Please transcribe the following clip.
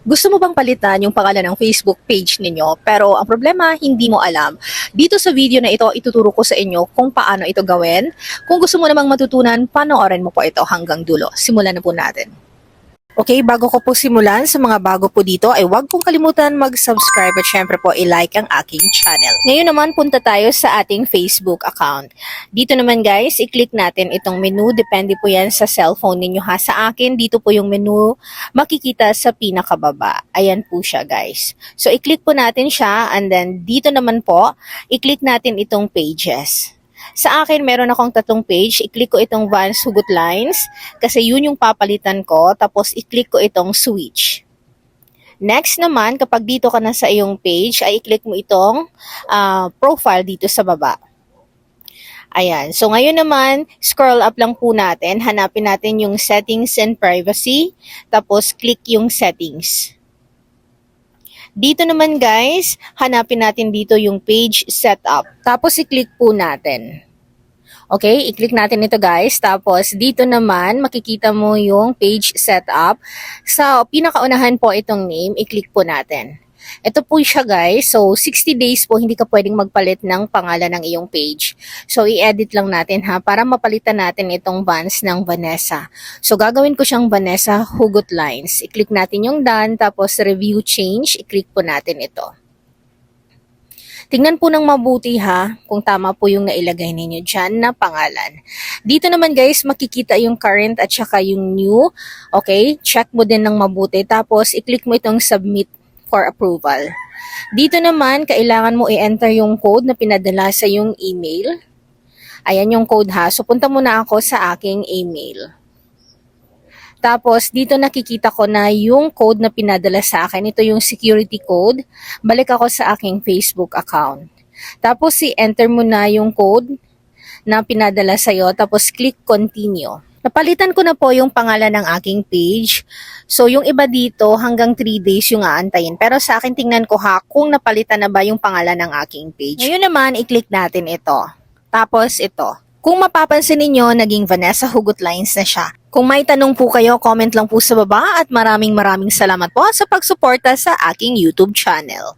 Gusto mo bang palitan yung pangalan ng Facebook page ninyo pero ang problema hindi mo alam? Dito sa video na ito ituturo ko sa inyo kung paano ito gawin. Kung gusto mo namang matutunan, panoorin mo po ito hanggang dulo. Simulan na po natin. Okay, bago ko po simulan, sa mga bago po dito ay huwag pong kalimutan mag-subscribe at syempre po i-like ang aking channel. Ngayon naman punta tayo sa ating Facebook account. Dito naman guys, i-click natin itong menu. Depende po yan sa cellphone ninyo ha. Sa akin, dito po yung menu makikita sa pinakababa. Ayan po siya guys. So i-click po natin siya and then dito naman po, i-click natin itong pages. Sa akin, meron akong tatlong page. I-click ko itong Vans Hugot Lines kasi yun yung papalitan ko. Tapos i-click ko itong switch. Next naman, kapag dito ka na sa iyong page, ay i-click mo itong ah, profile dito sa baba. Ayan. So ngayon naman, scroll up lang po natin. Hanapin natin yung settings and privacy. Tapos click yung settings. Dito naman guys, hanapin natin dito yung page setup. Tapos i-click po natin. Okay, i-click natin ito guys. Tapos dito naman, makikita mo yung page setup. Sa pinakaunahan po itong name, i-click po natin. Ito po siya guys. So, 60 days po hindi ka pwedeng magpalit ng pangalan ng iyong page. So, i-edit lang natin ha para mapalitan natin itong Vans ng Vanessa. So, gagawin ko siyang Vanessa Hugot Lines. I-click natin yung done, tapos review change. I-click po natin ito. Tingnan po ng mabuti ha kung tama po yung nailagay ninyo dyan na pangalan. Dito naman guys, makikita yung current at saka yung new. Okay, check mo din ng mabuti. Tapos, i-click mo itong submit for approval. Dito naman, kailangan mo i-enter yung code na pinadala sa yung email. Ayan yung code ha. So, punta muna ako sa aking email. Tapos, dito nakikita ko na yung code na pinadala sa akin. Ito yung security code. Balik ako sa aking Facebook account. Tapos, i-enter mo na yung code na pinadala sa'yo. Tapos, click continue. Napalitan ko na po yung pangalan ng aking page. So, yung iba dito, hanggang 3 days yung aantayin. Pero sa akin, tingnan ko ha, kung napalitan na ba yung pangalan ng aking page. Ngayon naman, i-click natin ito. Tapos ito. Kung mapapansin ninyo, naging Vanessa Hugot Lines na siya. Kung may tanong po kayo, comment lang po sa baba at maraming maraming salamat po sa pagsuporta sa aking YouTube channel.